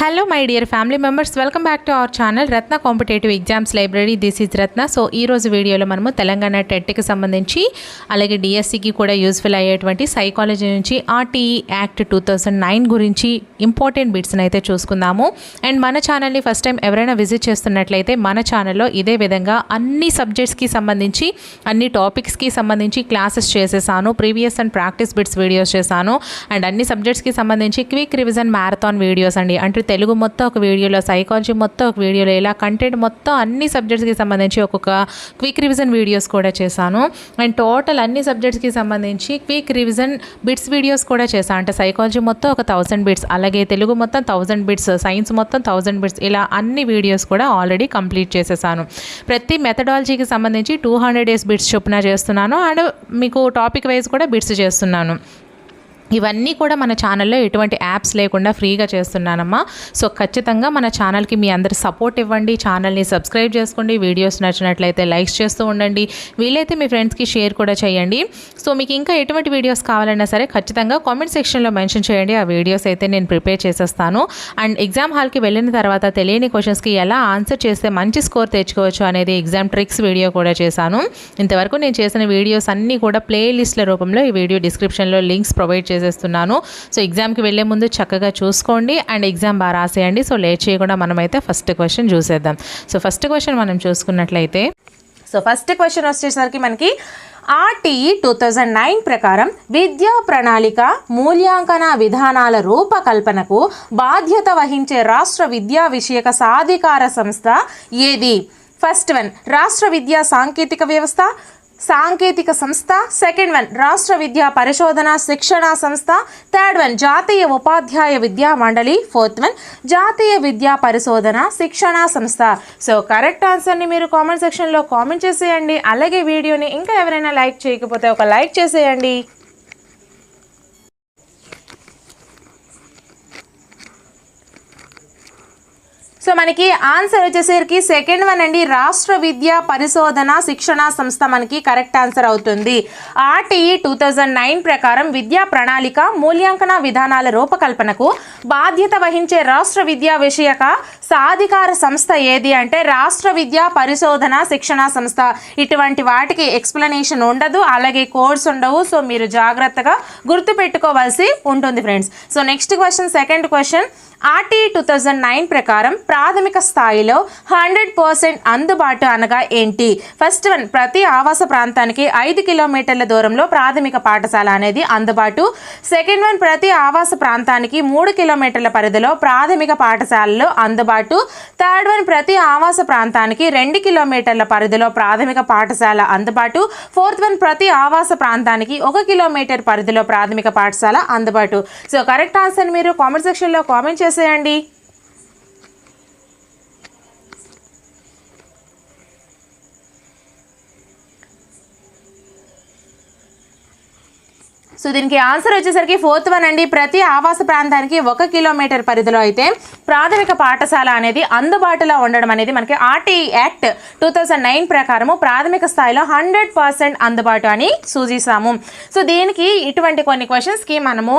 Hello my dear family members welcome back to our channel Ratna competitive exams library this is Ratna so ఈ రోజు వీడియోలో మనము తెలంగాణ టెట్కి సంబంధించి అలాగే డిఎస్సికి కూడా యూస్ఫుల్ అయ్యేటువంటి సైకాలజీ నుంచి RTE act two thousand nine గురించి ఇంపార్టెంట్ బిట్స్ని అయితే చూసుకుందాము. అండ్ మన ఛానల్ని ఫస్ట్ టైం ఎవరైనా విజిట్ చేస్తున్నట్లయితే మన ఛానల్లో ఇదే విధంగా అన్ని సబ్జెక్ట్స్కి సంబంధించి అన్ని టాపిక్స్కి సంబంధించి క్లాసెస్ చేసేసాను. Previous and practice bits videos చేశాను. అండ్ అన్ని సబ్జెక్ట్స్కి సంబంధించి క్విక్ రివిజన్ మ్యారథాన్ వీడియోస్ అండి. అంటే తెలుగు మొత్తం ఒక వీడియోలో సైకాలజీ మొత్తం ఒక వీడియోలో ఇలా కంటెంట్ మొత్తం అన్ని సబ్జెక్ట్స్కి సంబంధించి ఒక్కొక్క క్విక్ రివిజన్ వీడియోస్ కూడా చేశాను. అండ్ టోటల్ అన్ని సబ్జెక్ట్స్కి సంబంధించి క్విక్ రివిజన్ బిట్స్ వీడియోస్ కూడా చేశాను అంటే సైకాలజీ మొత్తం ఒక థౌసండ్ బిట్స్ అలాగే తెలుగు మొత్తం థౌసండ్ బిట్స్ సైన్స్ మొత్తం థౌసండ్ బిట్స్ ఇలా అన్ని వీడియోస్ కూడా ఆల్రెడీ కంప్లీట్ చేసేసాను. ప్రతి మెథడాలజీకి సంబంధించి టూ హండ్రెడ్ డేస్ బిట్స్ చొప్పున చేస్తున్నాను. అండ్ మీకు టాపిక్ వైజ్ కూడా బిట్స్ చేస్తున్నాను. ఇవన్నీ కూడా మన ఛానల్లో ఎటువంటి యాప్స్ లేకుండా ఫ్రీగా చేస్తున్నానమ్మా. సో ఖచ్చితంగా మన ఛానల్కి మీ అందరి సపోర్ట్ ఇవ్వండి. ఛానల్ని సబ్స్క్రైబ్ చేసుకోండి. వీడియోస్ నచ్చినట్లయితే లైక్స్ చేస్తూ ఉండండి. వీలైతే మీ ఫ్రెండ్స్కి షేర్ కూడా చేయండి. సో మీకు ఇంకా ఎటువంటి వీడియోస్ కావాలన్నా సరే ఖచ్చితంగా కామెంట్ సెక్షన్లో మెన్షన్ చేయండి. ఆ వీడియోస్ అయితే నేను ప్రిపేర్ చేసేస్తాను. అండ్ ఎగ్జామ్ హాల్కి వెళ్ళిన తర్వాత తెలియని క్వశ్చన్స్కి ఎలా ఆన్సర్ చేస్తే మంచి స్కోర్ తెచ్చుకోవచ్చు అనేది ఎగ్జామ్ ట్రిక్స్ వీడియో కూడా చేశాను. ఇంతవరకు నేను చేసిన వీడియోస్ అన్నీ కూడా ప్లేలిస్ట్ల రూపంలో ఈ వీడియో డిస్క్రిప్షన్లో లింక్స్ ప్రొవైడ్ చేసేస్తున్నాను. సో ఎగ్జామ్కి వెళ్ళే ముందు చక్కగా చూసుకోండి. అండ్ ఎగ్జామ్ బాగా రాసేయండి. సో లేట్ చేయకుండా మనమైతే ఫస్ట్ క్వశ్చన్ చూసేద్దాం. సో ఫస్ట్ క్వశ్చన్ మనం చూసుకున్నట్లయితే సో ఫస్ట్ క్వశ్చన్ వచ్చేసరికి మనకి ఆర్టీఈ టూ థౌజండ్ నైన్ ప్రకారం విద్యా ప్రణాళిక మూల్యాంకన విధానాల రూపకల్పనకు బాధ్యత వహించే రాష్ట్ర విద్యా విషయక సాధికార సంస్థ ఏది? ఫస్ట్ వన్ రాష్ట్ర విద్యా సాంకేతిక వ్యవస్థ. సాంకేతిక సంస్థ సెకండ్ వన్ రాష్ట్ర విద్యా పరిశోధన శిక్షణ సంస్థ థర్డ్ వన్ జాతీయ ఉపాధ్యాయ విద్యా మండలి ఫోర్త్ వన్ జాతీయ విద్యా పరిశోధన శిక్షణ సంస్థ. సో కరెక్ట్ ఆన్సర్ని మీరు కామెంట్ సెక్షన్లో కామెంట్ చేసేయండి. అలాగే వీడియోని ఇంకా ఎవరైనా లైక్ చేయకపోతే ఒక లైక్ చేసేయండి. సో మనకి ఆన్సర్ వచ్చేసరికి సెకండ్ వన్ అండి రాష్ట్ర విద్యా పరిశోధన శిక్షణ సంస్థ మనకి కరెక్ట్ ఆన్సర్ అవుతుంది. ఆర్టీఈ టూ థౌజండ్ నైన్ ప్రకారం విద్యా ప్రణాళిక మూల్యాంకన విధానాల రూపకల్పనకు బాధ్యత వహించే రాష్ట్ర విద్యా విషయక సాధికార సంస్థ ఏది అంటే రాష్ట్ర విద్యా పరిశోధన శిక్షణ సంస్థ. ఇటువంటి వాటికి ఎక్స్ప్లెనేషన్ ఉండదు అలాగే కోర్స్ ఉండవు. సో మీరు జాగ్రత్తగా గుర్తుపెట్టుకోవాల్సి ఉంటుంది friends so next question second question RTE two thousand nine ప్రకారం ప్రాథమిక స్థాయిలో హండ్రెడ్ పర్సెంట్ అందుబాటు అనగా ఏంటి? ఫస్ట్ వన్ ప్రతి ఆవాస ప్రాంతానికి ఐదు కిలోమీటర్ల దూరంలో ప్రాథమిక పాఠశాల అనేది అందుబాటు. సెకండ్ వన్ ప్రతి ఆవాస ప్రాంతానికి మూడు కిలోమీటర్ల పరిధిలో ప్రాథమిక పాఠశాలలు అందుబాటు. థర్డ్ వన్ ప్రతి ఆవాస ప్రాంతానికి రెండు కిలోమీటర్ల పరిధిలో ప్రాథమిక పాఠశాల అందుబాటు. ఫోర్త్ వన్ ప్రతి ఆవాస ప్రాంతానికి ఒక కిలోమీటర్ పరిధిలో ప్రాథమిక పాఠశాల అందుబాటు. సో కరెక్ట్ ఆన్సర్ మీరు కామెంట్ సెక్షన్లో కామెంట్ చేసేయండి. సో దీనికి ఆన్సర్ వచ్చేసరికి ఫోర్త్ వన్ అండి. ప్రతి ఆవాస ప్రాంతానికి ఒక కిలోమీటర్ పరిధిలో అయితే ప్రాథమిక పాఠశాల అనేది అందుబాటులో ఉండడం అనేది మనకి RT act two thousand nine ప్రకారము ప్రాథమిక స్థాయిలో హండ్రెడ్ పర్సెంట్ అందుబాటు అని సూచిస్తాము. సో దీనికి ఇటువంటి కొన్ని క్వశ్చన్స్కి మనము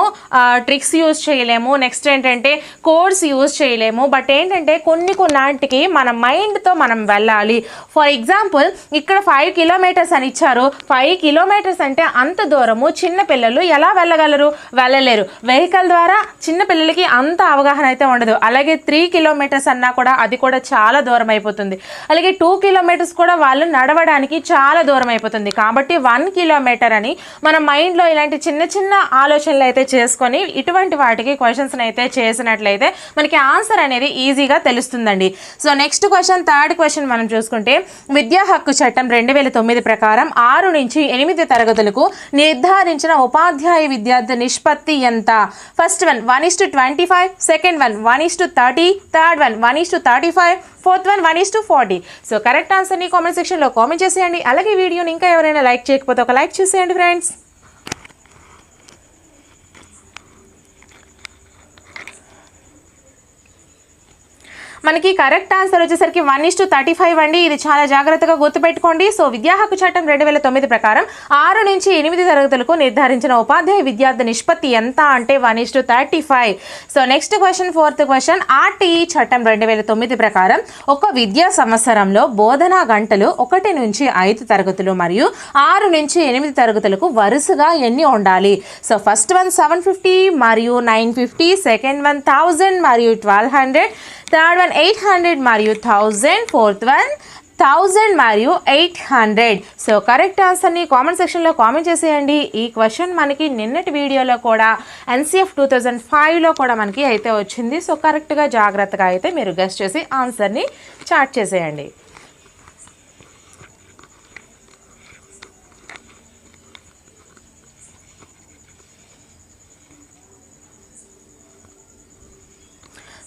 ట్రిక్స్ యూజ్ చేయలేము. నెక్స్ట్ ఏంటంటే కోడ్స్ యూజ్ చేయలేము. బట్ ఏంటంటే కొన్ని కొన్నాటికి మన మైండ్తో మనం వెళ్ళాలి. ఫర్ ఎగ్జాంపుల్ ఇక్కడ ఫైవ్ కిలోమీటర్స్ అని ఇచ్చారు. ఫైవ్ కిలోమీటర్స్ అంటే అంత దూరము. చిన్న పిల్లలు ఎలా వెళ్ళగలరు? వెళ్ళలేరు. వెహికల్ ద్వారా చిన్న పిల్లలకి అంత అవగాహన అయితే ఉండదు. అలాగే త్రీ కిలోమీటర్స్ అన్నా కూడా అది కూడా చాలా దూరం అయిపోతుంది. అలాగే టూ కిలోమీటర్స్ కూడా వాళ్ళు నడవడానికి చాలా దూరం అయిపోతుంది. కాబట్టి వన్ కిలోమీటర్ అని మన మైండ్లో ఇలాంటి చిన్న చిన్న ఆలోచనలు అయితే చేసుకొని ఇటువంటి వాటికి క్వశ్చన్స్ అయితే చేసినట్లయితే మనకి ఆన్సర్ అనేది ఈజీగా తెలుస్తుందండి. So next question third question మనం చూసుకుంటే విద్యా హక్కు చట్టం రెండు వేల తొమ్మిది ప్రకారం ఆరు నుంచి ఎనిమిది తరగతులకు నిర్ధారించిన ఉపాధ్యాయ విద్యార్థి నిష్పత్తి ఎంత? First one one is to twenty five second one one is to thirty third one one is to thirty five fourth one one is to forty so correct ఆన్సర్ని కామెంట్ సెక్షన్లో కామెంట్ చేసేయండి. అలాగే వీడియోని ఇంకా ఎవరైనా లైక్ చేయకపోతే ఒక like చేసేయండి ఫ్రెండ్స్ మనకి కరెక్ట్ ఆన్సర్ వచ్చేసరికి one is to thirty five అండి. ఇది చాలా జాగ్రత్తగా గుర్తుపెట్టుకోండి. సో విద్యా హక్కు చట్టం రెండు వేల తొమ్మిది ప్రకారం ఆరు నుంచి ఎనిమిది తరగతులకు నిర్ధారించిన ఉపాధ్యాయ విద్యార్థి నిష్పత్తి ఎంత అంటే one is to thirty five. So next question fourth question. RTE చట్టం రెండు వేల తొమ్మిది ప్రకారం ఒక విద్యా సంవత్సరంలో బోధనా గంటలు ఒకటి నుంచి ఐదు తరగతులు మరియు ఆరు నుంచి ఎనిమిది తరగతులకు వరుసగా ఎన్ని ఉండాలి? So first one seven fifty మరియు nine fifty second one thousand మరియు twelve hundred third one eight hundred మరియు థౌజండ్ ఫోర్త్ వన్ థౌజండ్ మరియు ఎయిట్ హండ్రెడ్ సో కరెక్ట్ ఆన్సర్ని కామెంట్ సెక్షన్లో కామెంట్ చేసేయండి. ఈ క్వశ్చన్ మనకి నిన్నటి వీడియోలో కూడా ఎన్సీఎఫ్ టూ థౌజండ్ ఫైవ్లో కూడా మనకి అయితే వచ్చింది. సో కరెక్ట్గా జాగ్రత్తగా అయితే మీరు గెస్ట్ చేసి ఆన్సర్ని చాట్ చేసేయండి.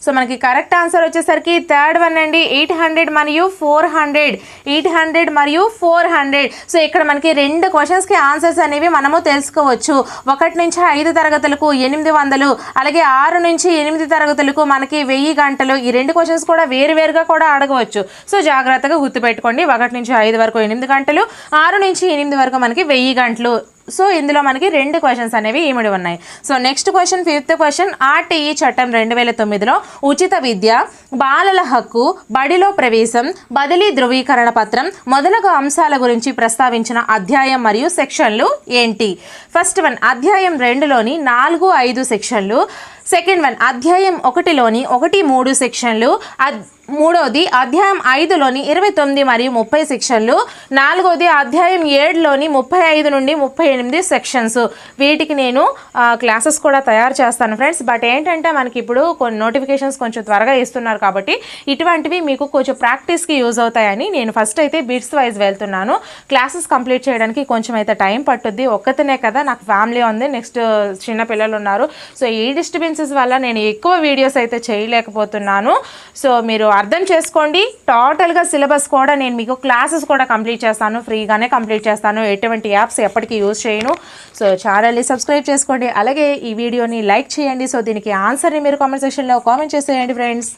సో మనకి కరెక్ట్ ఆన్సర్ వచ్చేసరికి థర్డ్ వన్ అండి. ఎయిట్ హండ్రెడ్ మరియు ఫోర్ హండ్రెడ్. ఎయిట్ హండ్రెడ్ మరియు ఫోర్ హండ్రెడ్. సో ఇక్కడ మనకి రెండు క్వశ్చన్స్కి ఆన్సర్స్ అనేవి మనము తెలుసుకోవచ్చు. ఒకటి నుంచి ఐదు తరగతులకు ఎనిమిది వందలు. అలాగే ఆరు నుంచి ఎనిమిది తరగతులకు మనకి వెయ్యి గంటలు. ఈ రెండు క్వశ్చన్స్ కూడా వేరువేరుగా కూడా అడగవచ్చు. సో జాగ్రత్తగా గుర్తుపెట్టుకోండి. ఒకటి నుంచి ఐదు వరకు ఎనిమిది గంటలు. ఆరు నుంచి ఎనిమిది వరకు మనకి వెయ్యి గంటలు. సో ఇందులో మనకి రెండు క్వశ్చన్స్ అనేవి ఈమిడి ఉన్నాయి. So next question fifth question RTE చట్టం రెండు వేల తొమ్మిదిలో ఉచిత విద్య బాలల హక్కు బడిలో ప్రవేశం బదిలీ ధృవీకరణ పత్రం మొదలగు అంశాల గురించి ప్రస్తావించిన అధ్యాయం మరియు సెక్షన్లు ఏంటి? ఫస్ట్ వన్ అధ్యాయం రెండులోని నాలుగు ఐదు సెక్షన్లు సెకండ్ వన్ అధ్యాయం ఒకటిలోని ఒకటి మూడు సెక్షన్లు అద్ మూడవది అధ్యాయం ఐదులోని ఇరవై తొమ్మిది మరియు ముప్పై సెక్షన్లు నాలుగవది అధ్యాయం ఏడులోని ముప్పై ఐదు నుండి ముప్పై ఎనిమిది సెక్షన్స్. వీటికి నేను క్లాసెస్ కూడా తయారు చేస్తాను ఫ్రెండ్స్. బట్ ఏంటంటే మనకి ఇప్పుడు కొన్ని నోటిఫికేషన్స్ కొంచెం త్వరగా ఇస్తున్నారు కాబట్టి ఇటువంటివి మీకు కొంచెం ప్రాక్టీస్కి యూజ్ అవుతాయని నేను ఫస్ట్ అయితే బిట్స్ వైజ్ వెళ్తున్నాను. క్లాసెస్ కంప్లీట్ చేయడానికి కొంచెం అయితే టైం పట్టుద్ది. ఒక్కతనే కదా నాకు ఫ్యామిలీ ఉంది. నెక్స్ట్ చిన్న పిల్లలు ఉన్నారు. సో ఈ డిస్టర్బెన్సెస్ వల్ల నేను ఎక్కువ వీడియోస్ అయితే చేయలేకపోతున్నాను. సో మీరు అర్థం చేసుకోండి. టోటల్గా సిలబస్ కూడా నేను మీకు క్లాసెస్ కూడా కంప్లీట్ చేస్తాను. ఫ్రీగానే కంప్లీట్ చేస్తాను. ఎటువంటి యాప్స్ ఎప్పటికీ యూజ్ చేయను. సో ఛానల్ని సబ్స్క్రైబ్ చేసుకోండి. అలాగే ఈ వీడియోని లైక్ చేయండి. సో దీనికి ఆన్సర్ని మీరు కామెంట్ సెక్షన్లో కామెంట్ చేసేయండి ఫ్రెండ్స్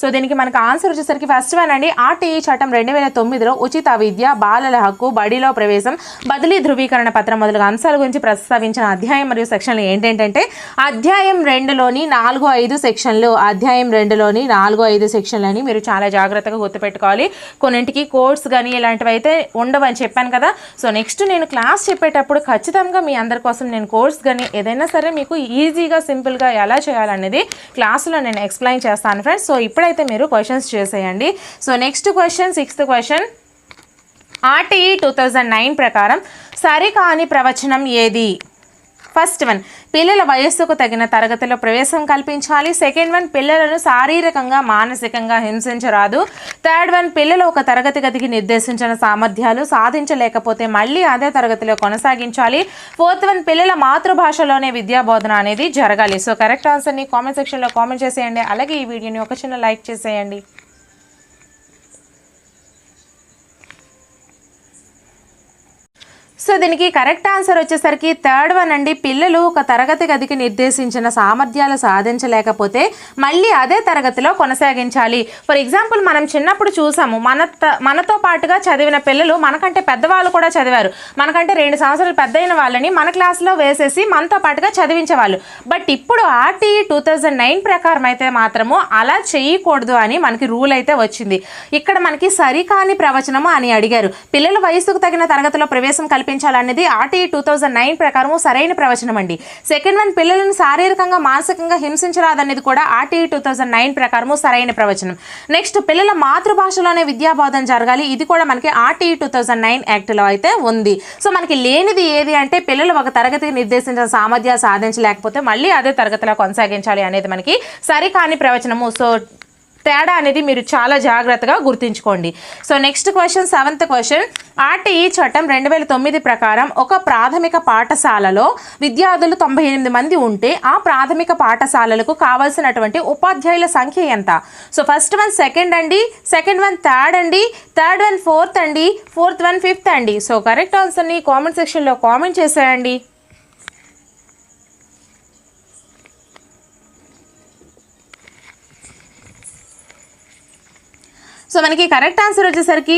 సో దీనికి మనకు ఆన్సర్ వచ్చేసరికి ఫస్ట్ వన్ అండి. ఆర్టీఈ చట్టం రెండు వేల తొమ్మిదిలో ఉచిత విద్య బాలల హక్కు బడిలో ప్రవేశం బదిలీ ధృవీకరణ పత్రం మొదలగు అంశాల గురించి ప్రస్తావించిన అధ్యాయం మరియు సెక్షన్లు ఏంటంటే అధ్యాయం రెండులోని నాలుగు ఐదు సెక్షన్లు అధ్యాయం రెండులోని నాలుగు ఐదు సెక్షన్లని మీరు చాలా జాగ్రత్తగా గుర్తుపెట్టుకోవాలి. కొన్నింటికి కోర్స్ కానీ ఇలాంటివి అయితే ఉండవని చెప్పాను కదా. సో నెక్స్ట్ నేను క్లాస్ చెప్పేటప్పుడు ఖచ్చితంగా మీ అందరి కోసం నేను కోర్స్ కానీ ఏదైనా సరే మీకు ఈజీగా సింపుల్గా ఎలా చేయాలనేది క్లాసులో నేను ఎక్స్ప్లెయిన్ చేస్తాను ఫ్రెండ్స్ సో ఇప్పుడే అయితే మీరు క్వశ్చన్స్ చేసేయండి. So next question sixth question RTE two thousand nine ప్రకారం సరికాని ప్రవచనం ఏది? First one. పిల్లల వయస్సుకు తగిన తరగతిలో ప్రవేశం కల్పించాలి. సెకండ్ వన్ పిల్లలను శారీరకంగా మానసికంగా హింసించరాదు. థర్డ్ వన్ పిల్లలు ఒక తరగతి గదికి నిర్దేశించిన సామర్థ్యాలు సాధించలేకపోతే మళ్ళీ అదే తరగతిలో కొనసాగించాలి. ఫోర్త్ వన్ పిల్లల మాతృభాషలోనే విద్యా బోధన అనేది జరగాలి. సో కరెక్ట్ ఆన్సర్ని కామెంట్ సెక్షన్లో కామెంట్ చేసేయండి. అలాగే ఈ వీడియోని ఒక చిన్న లైక్ చేసేయండి. సో దీనికి కరెక్ట్ ఆన్సర్ వచ్చేసరికి థర్డ్ వన్ అండి. పిల్లలు ఒక తరగతి గదికి నిర్దేశించిన సామర్థ్యాలు సాధించలేకపోతే మళ్ళీ అదే తరగతిలో కొనసాగించాలి. ఫర్ ఎగ్జాంపుల్ మనం చిన్నప్పుడు చూసాము మన మనతో పాటుగా చదివిన పిల్లలు మనకంటే పెద్దవాళ్ళు కూడా చదివారు. మనకంటే రెండు సంవత్సరాలు పెద్దయిన వాళ్ళని మన క్లాస్లో వేసేసి మనతో పాటుగా చదివించేవాళ్ళు. బట్ ఇప్పుడు ఆర్టీఈ టూ థౌజండ్ నైన్ ప్రకారం అయితే మాత్రము అలా చేయకూడదు అని మనకి రూల్ అయితే వచ్చింది. ఇక్కడ మనకి సరికాని ప్రవచనము అని అడిగారు. పిల్లల వయసుకు తగిన తరగతిలో ప్రవేశం పెంచాలనేది ఆర్టీఈ టూ థౌజండ్ నైన్ ప్రకారము సరైన ప్రవచనం అండి. సెకండ్ వన్ పిల్లలను శారీరకంగా మానసికంగా హింసించరాదనేది కూడా ఆర్టీఈ టూ థౌజండ్ నైన్ ప్రకారం సరైన ప్రవచనం. నెక్స్ట్ పిల్లల మాతృభాషలోనే విద్యాబోధన జరగాలి. ఇది కూడా మనకి ఆర్టీఈ టూ థౌజండ్ నైన్ యాక్ట్లో అయితే ఉంది. సో మనకి లేనిది ఏది అంటే పిల్లలు ఒక తరగతికి నిర్దేశించిన సామర్థ్యాలు సాధించలేకపోతే మళ్ళీ అదే తరగతిలో కొనసాగించాలి అనేది మనకి సరికాని ప్రవచనము. సో తేడా అనేది మీరు చాలా జాగ్రత్తగా గుర్తుంచుకోండి. So next question seventh question RTE చట్టం రెండు వేల తొమ్మిది ప్రకారం ఒక ప్రాథమిక పాఠశాలలో విద్యార్థులు తొంభై ఎనిమిది మంది ఉంటే ఆ ప్రాథమిక పాఠశాలలకు కావాల్సినటువంటి ఉపాధ్యాయుల సంఖ్య ఎంత? సో ఫస్ట్ వన్ సెకండ్ అండి సెకండ్ వన్ థర్డ్ అండి థర్డ్ వన్ ఫోర్త్ అండి ఫోర్త్ వన్ ఫిఫ్త్ అండి. సో కరెక్ట్ ఆన్సర్ని కామెంట్ సెక్షన్లో కామెంట్ చేసేయండి. సో మనకి కరెక్ట్ ఆన్సర్ వచ్చేసరికి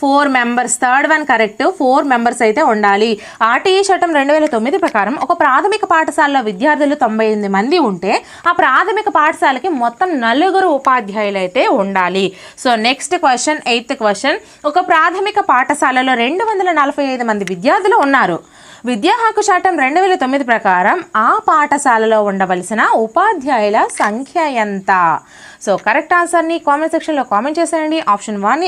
four members third one correct four members అయితే ఉండాలి. ఆర్టీఈ చట్టం రెండు వేల తొమ్మిది ప్రకారం ఒక ప్రాథమిక పాఠశాలలో విద్యార్థులు తొంభై ఎనిమిది మంది ఉంటే ఆ ప్రాథమిక పాఠశాలకి మొత్తం నలుగురు ఉపాధ్యాయులు అయితే ఉండాలి. So next question eighth question ఒక ప్రాథమిక పాఠశాలలో రెండు వందల నలభై ఐదు మంది విద్యార్థులు ఉన్నారు. విద్యా హక్కు చట్టం రెండు వేల తొమ్మిది ప్రకారం ఆ పాఠశాలలో ఉండవలసిన ఉపాధ్యాయుల సంఖ్య ఎంత? సో కరెక్ట్ ఆన్సర్ని కామెంట్ సెక్షన్లో కామెంట్ చేసేయండి. ఆప్షన్ వన్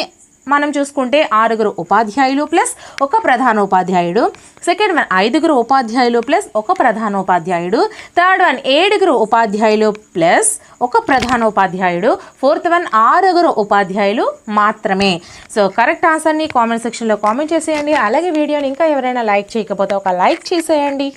మనం చూసుకుంటే ఆరుగురు ఉపాధ్యాయులు ప్లస్ ఒక ప్రధాన ఉపాధ్యాయుడు సెకండ్ వన్ ఐదుగురు ఉపాధ్యాయులు ప్లస్ ఒక ప్రధాన ఉపాధ్యాయుడు థర్డ్ వన్ ఏడుగురు ఉపాధ్యాయులు ప్లస్ ఒక ప్రధాన ఉపాధ్యాయుడు ఫోర్త్ వన్ ఆరుగురు ఉపాధ్యాయులు మాత్రమే. సో కరెక్ట్ ఆన్సర్ని కామెంట్ సెక్షన్లో కామెంట్ చేసేయండి. అలాగే వీడియోని ఇంకా ఎవరైనా లైక్ చేయకపోతే ఒక లైక్ చేసేయండి.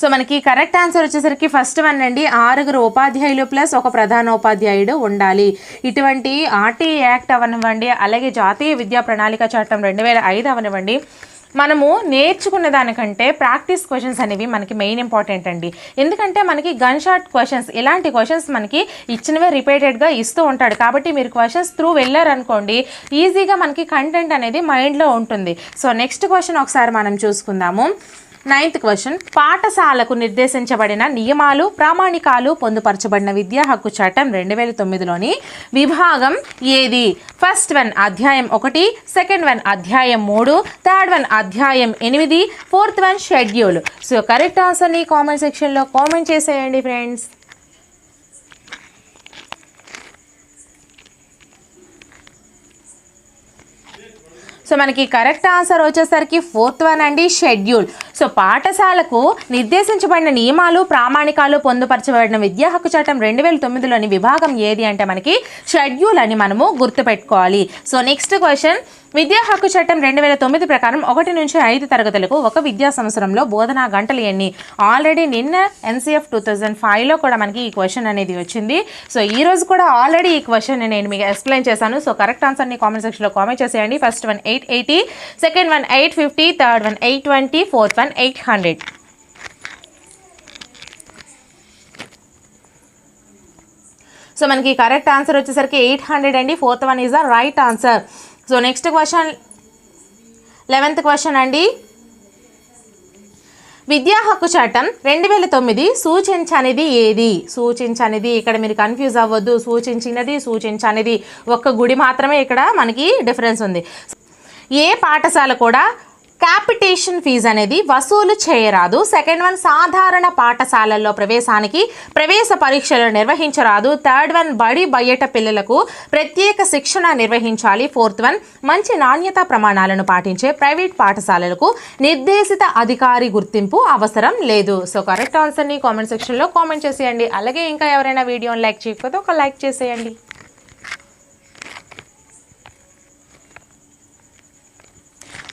సో మనకి కరెక్ట్ ఆన్సర్ వచ్చేసరికి ఫస్ట్ వన్ అండి ఆరుగురు ఉపాధ్యాయులు ప్లస్ ఒక ప్రధాన ఉపాధ్యాయుడు ఉండాలి. ఇటువంటి ఆర్టీ యాక్ట్ అవనివ్వండి అలాగే జాతీయ విద్యా ప్రణాళిక చట్టం రెండు వేల ఐదు అవనివ్వండి మనము నేర్చుకున్న దానికంటే ప్రాక్టీస్ క్వశ్చన్స్ అనేవి మనకి మెయిన్ ఇంపార్టెంట్ అండి. ఎందుకంటే మనకి గన్ షాట్ క్వశ్చన్స్ ఇలాంటి క్వశ్చన్స్ మనకి ఇచ్చినవే రిపీటెడ్గా ఇస్తూ ఉంటాడు. కాబట్టి మీరు క్వశ్చన్స్ త్రూ వెళ్ళారనుకోండి ఈజీగా మనకి కంటెంట్ అనేది మైండ్లో ఉంటుంది. సో నెక్స్ట్ క్వశ్చన్ ఒకసారి మనం చూసుకుందాము. నైన్త్ క్వశ్చన్ పాఠశాలకు నిర్దేశించబడిన నియమాలు ప్రామాణికాలు పొందుపరచబడిన విద్యా హక్కు చట్టం రెండు వేల తొమ్మిదిలోని విభాగం ఏది? ఫస్ట్ వన్ అధ్యాయం ఒకటి సెకండ్ వన్ అధ్యాయం మూడు థర్డ్ వన్ అధ్యాయం ఎనిమిది fourth one schedule so correct ఆన్సర్ని కామెంట్ సెక్షన్లో కామెంట్ చేసేయండి ఫ్రెండ్స్ సో మనకి కరెక్ట్ ఆన్సర్ వచ్చేసరికి ఫోర్త్ వన్ అండి షెడ్యూల్. సో పాఠశాలకు నిర్దేశించబడిన నియమాలు ప్రామాణికాలు పొందుపరచబడిన విద్యా హక్కు చట్టం రెండు వేల తొమ్మిదిలోని విభాగం ఏది అంటే మనకి షెడ్యూల్ అని మనము గుర్తుపెట్టుకోవాలి. సో నెక్స్ట్ క్వశ్చన్ విద్యా హక్కు చట్టం రెండు వేల తొమ్మిది ప్రకారం ఒకటి నుంచి ఐదు తరగతులకు ఒక విద్యా సంవత్సరంలో బోధనా గంటలు ఎన్ని? ఆల్రెడీ నిన్న ఎన్సీఎఫ్ టూ థౌజండ్ ఫైవ్లో కూడా మనకి ఈ క్వశ్చన్ అనేది వచ్చింది. సో ఈ రోజు కూడా ఆల్రెడీ ఈ క్వశ్చన్ నేను మీకు ఎక్స్ప్లెయిన్ చేశాను. సో కరెక్ట్ ఆన్సర్ని కామెంట్ సెక్షన్లో కామెంట్ చేసేయండి. First one eight eighty second one eight fifty third one eight twenty fourth one eight hundred so మనకి కరెక్ట్ ఆన్సర్ వచ్చేసరికి ఎయిట్ హండ్రెడ్ అండి. Fourth one is the right answer so next question eleventh question అండి. విద్యా హక్కు చట్టం రెండు వేల తొమ్మిది సూచించనిది ఏది? సూచించనిది ఇక్కడ మీరు కన్ఫ్యూజ్ అవ్వద్దు. సూచించినది సూచించనిది. ఒక్క గుడి మాత్రమే ఇక్కడ మనకి డిఫరెన్స్ ఉంది. ఏ పాఠశాల కూడా క్యాపిటేషన్ ఫీజు అనేది వసూలు చేయరాదు. సెకండ్ వన్ సాధారణ పాఠశాలల్లో ప్రవేశానికి ప్రవేశ పరీక్షలు నిర్వహించరాదు. థర్డ్ వన్ బడి బయట పిల్లలకు ప్రత్యేక శిక్షణ నిర్వహించాలి. ఫోర్త్ వన్ మంచి నాణ్యత ప్రమాణాలను పాటించే ప్రైవేట్ పాఠశాలలకు నిర్దేశిత అధికారి గుర్తింపు అవసరం లేదు. సో కరెక్ట్ ఆన్సర్ని కామెంట్ సెక్షన్లో కామెంట్ చేసేయండి. అలాగే ఇంకా ఎవరైనా వీడియోని లైక్ చేయకపోతే ఒక లైక్ చేసేయండి.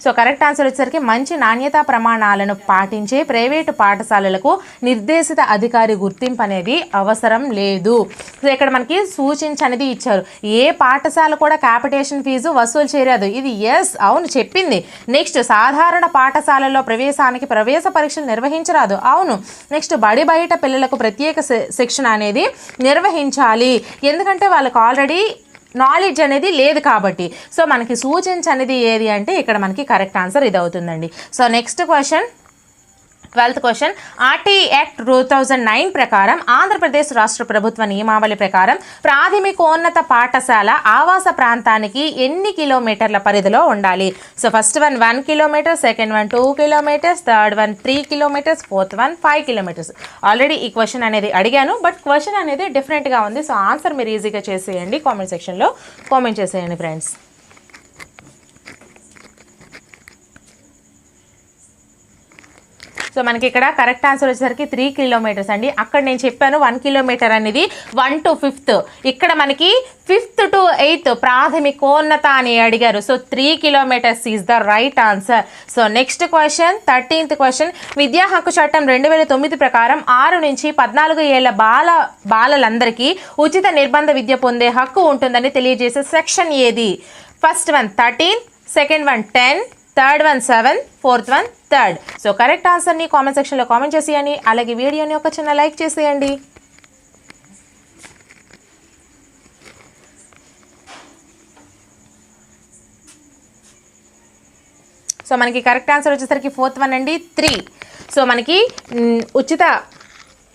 సో కరెక్ట్ ఆన్సర్ వచ్చేసరికి మంచి నాణ్యతా ప్రమాణాలను పాటించే ప్రైవేటు పాఠశాలలకు నిర్దేశిత అధికారి గుర్తింపు అనేది అవసరం లేదు. సో ఇక్కడ మనకి సూచించనిది ఇచ్చారు. ఏ పాఠశాల కూడా క్యాపిటేషన్ ఫీజు వసూలు చేయరాదు. ఇది ఎస్ అవును చెప్పింది. నెక్స్ట్ సాధారణ పాఠశాలలో ప్రవేశానికి ప్రవేశ పరీక్షలు నిర్వహించరాదు. అవును. నెక్స్ట్ బడి బయట పిల్లలకు ప్రత్యేక శి- శిక్షణ అనేది నిర్వహించాలి. ఎందుకంటే వాళ్ళకి ఆల్రెడీ నాలెడ్జ్ అనేది లేదు కాబట్టి. సో మనకి సూచించనిది ఏది అంటే ఇక్కడ మనకి కరెక్ట్ ఆన్సర్ ఇది అవుతుందండి so next question twelfth question. RT act two thousand nine ప్రకారం ఆంధ్రప్రదేశ్ రాష్ట్ర ప్రభుత్వ నియమావళి ప్రకారం ప్రాథమికోన్నత పాఠశాల ఆవాస ప్రాంతానికి ఎన్ని కిలోమీటర్ల పరిధిలో ఉండాలి? So first one one kilometre second one two kilometres third one three kilometres fourth one five kilometres already ఈ క్వశ్చన్ అనేది అడిగాను బట్ క్వశ్చన్ అనేది డిఫరెంట్గా ఉంది. సో ఆన్సర్ మీరు ఈజీగా చేసేయండి. కామెంట్ సెక్షన్లో కామెంట్ చేసేయండి ఫ్రెండ్స్ సో మనకి ఇక్కడ కరెక్ట్ ఆన్సర్ వచ్చేసరికి త్రీ కిలోమీటర్స్ అండి. అక్కడ నేను చెప్పాను వన్ కిలోమీటర్ అనేది వన్ టు ఫిఫ్త్. ఇక్కడ మనకి ఫిఫ్త్ టు ఎయిత్ ప్రాథమికోన్నత అని అడిగారు. So three kilometres is the right answer. So next question thirteenth question. విద్యా హక్కు చట్టం రెండు వేల తొమ్మిది ప్రకారం ఆరు నుంచి పద్నాలుగు ఏళ్ళ బాల బాలలందరికీ ఉచిత నిర్బంధ విద్య పొందే హక్కు ఉంటుందని తెలియజేసే సెక్షన్ ఏది? First one thirteen second one ten third one seven fourth one third. So correct ఆన్సర్ని కామెంట్ సెక్షన్లో కామెంట్ చేసేయండి. అలాగే వీడియోని ఒక చిన్న లైక్ చేసేయండి. సో మనకి కరెక్ట్ ఆన్సర్ వచ్చేసరికి ఫోర్త్ వన్ అండి త్రీ. సో మనకి ఉచిత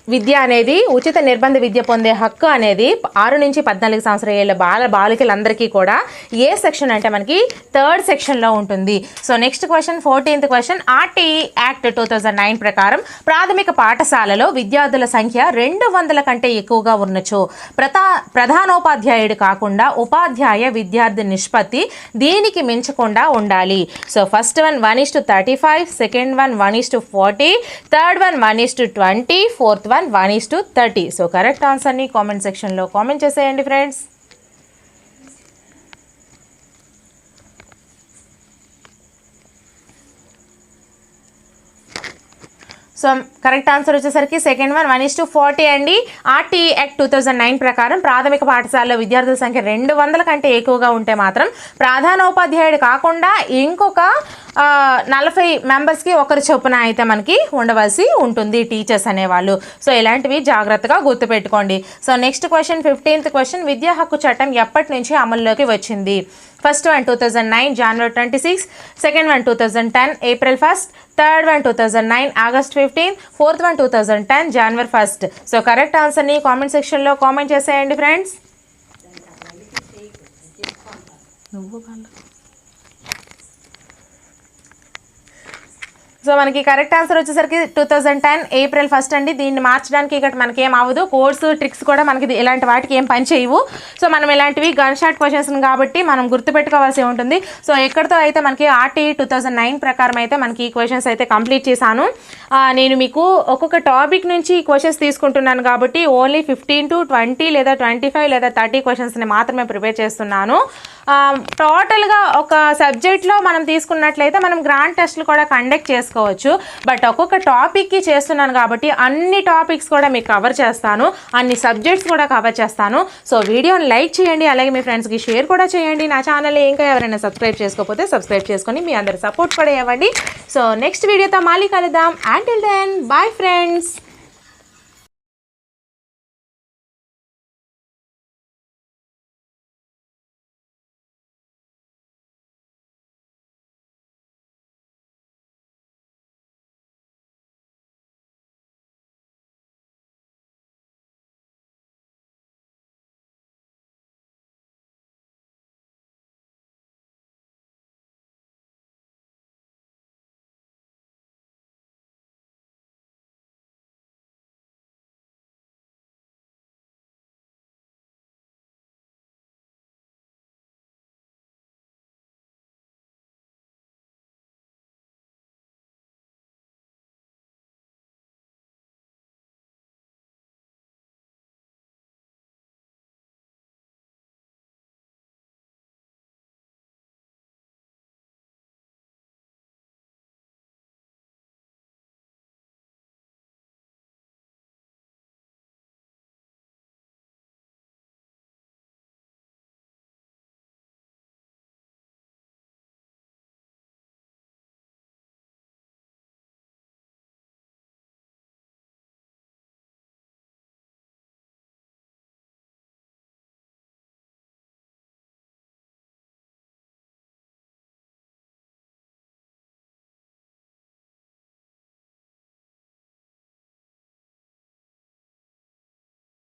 విద్య అనేది ఉచిత నిర్బంధ విద్య పొందే హక్కు అనేది ఆరు నుంచి పద్నాలుగు సంవత్సరాల ఏళ్ళ బాల బాలికలందరికీ కూడా ఏ సెక్షన్ అంటే మనకి థర్డ్ సెక్షన్లో ఉంటుంది. So next question fourteenth question RTE act two thousand nine ప్రకారం ప్రాథమిక పాఠశాలలో విద్యార్థుల సంఖ్య రెండు వందల కంటే ఎక్కువగా ఉన్నచో ప్రధా ప్రధానోపాధ్యాయుడు కాకుండా ఉపాధ్యాయ విద్యార్థి నిష్పత్తి దీనికి మించకుండా ఉండాలి. So first one one is to thirty five second one one is to forty third one one is to twenty fourth one one is to thirty so correct ఆన్సర్ని కామెంట్ సెక్షన్లో కామెంట్ చేసేయండి ఫ్రెండ్స్ సో కరెక్ట్ ఆన్సర్ వచ్చేసరికి second one one is to forty అండి. RT act two thousand nine ప్రకారం ప్రాథమిక పాఠశాలలో విద్యార్థుల సంఖ్య రెండు వందల కంటే ఎక్కువగా ఉంటే మాత్రం ప్రధానోపాధ్యాయుడు కాకుండా ఇంకొక నలభై మెంబర్స్కి ఒకరి చొప్పున అయితే మనకి ఉండవలసి ఉంటుంది టీచర్స్ అనేవాళ్ళు. సో ఇలాంటివి జాగ్రత్తగా గుర్తుపెట్టుకోండి. So next question fifteenth question విద్యా హక్కు చట్టం ఎప్పటి నుంచి అమల్లోకి వచ్చింది? First one two thousand nine January twenty six second one two thousand ten April first third one two thousand nine August fifteen fourth one two thousand ten January first so correct ఆన్సర్ని comment సెక్షన్లో comment చేసేయండి friends నువ్వు so మనకి correct answer వచ్చేసరికి two thousand ten April first అండి. దీన్ని మార్చడానికి ఇక్కడ మనకి ఏం అవ్వదు. కోడ్స్ ట్రిక్స్ కూడా మనకి ఇది- ఇలాంటి వాటికి ఏం పని చేయవు. సో మనం ఇలాంటివి గన్ షాట్ క్వశ్చన్స్ కాబట్టి మనం గుర్తుపెట్టుకోవాల్సి ఉంటుంది. సో ఎక్కడితో అయితే మనకి ఆర్టీ టూ థౌజండ్ నైన్ ప్రకారం అయితే మనకి ఈ క్వశ్చన్స్ అయితే కంప్లీట్ చేశాను. నేను మీకు ఒక్కొక్క టాపిక్ నుంచి ఈ క్వశ్చన్స్ తీసుకుంటున్నాను కాబట్టి ఓన్లీ ఫిఫ్టీన్ టు ట్వంటీ లేదా ట్వంటీ ఫైవ్ లేదా థర్టీ క్వశ్చన్స్ని మాత్రమే ప్రిపేర్ చేస్తున్నాను. టోటల్గా ఒక సబ్జెక్ట్లో మనం తీసుకున్నట్లయితే మనం గ్రాండ్ టెస్ట్లు కూడా కండక్ట్ చేసుకోవచ్చు. బట్ ఒక్కొక్క టాపిక్కి చేస్తున్నాను కాబట్టి అన్ని టాపిక్స్ కూడా మీకు కవర్ చేస్తాను. అన్ని సబ్జెక్ట్స్ కూడా కవర్ చేస్తాను. సో వీడియోని లైక్ చేయండి. అలాగే మీ ఫ్రెండ్స్కి షేర్ కూడా చేయండి. నా ఛానల్ ఇంకా ఎవరైనా సబ్స్క్రైబ్ చేసుకోకపోతే సబ్స్క్రైబ్ చేసుకొని మీ అందరి సపోర్ట్ కూడా ఇవ్వండి. సో నెక్స్ట్ వీడియోతో మళ్ళీ కలుద్దాం. Until then bye friends